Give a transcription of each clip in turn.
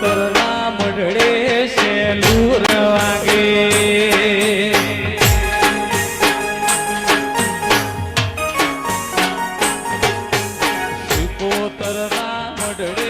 કૂતરના મઢડે સેલુર વાગે. મઢડે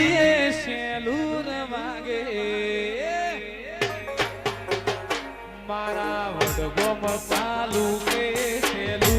ગોપ તાલુકે છેલું.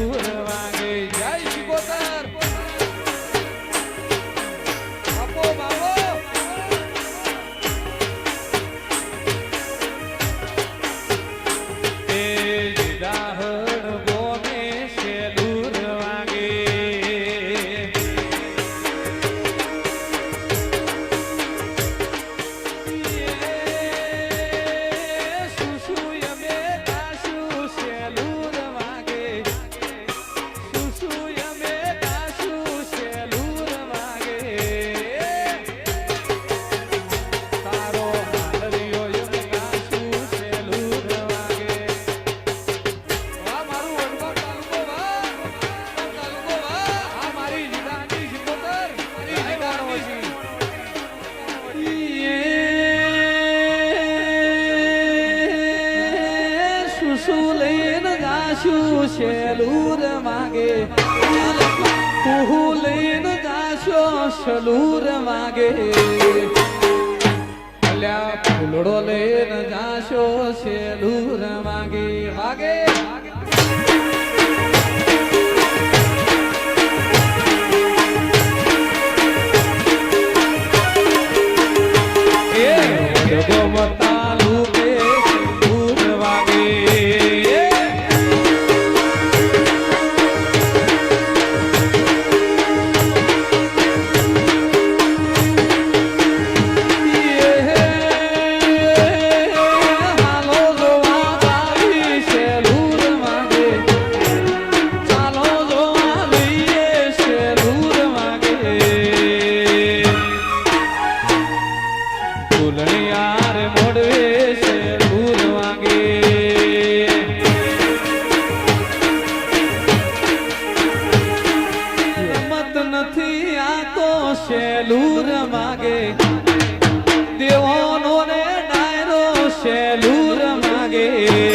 શું લઈને જાશું શેલુર માગે હું લઈને જાશો શલુર માગે અલ્યા, ફૂલડો લઈને જાશો શેલુર માગે વાગે. ગોમત નથી આ તો શેલુર માગે. દેવોનો રે ડાયરો શેલુર માગે.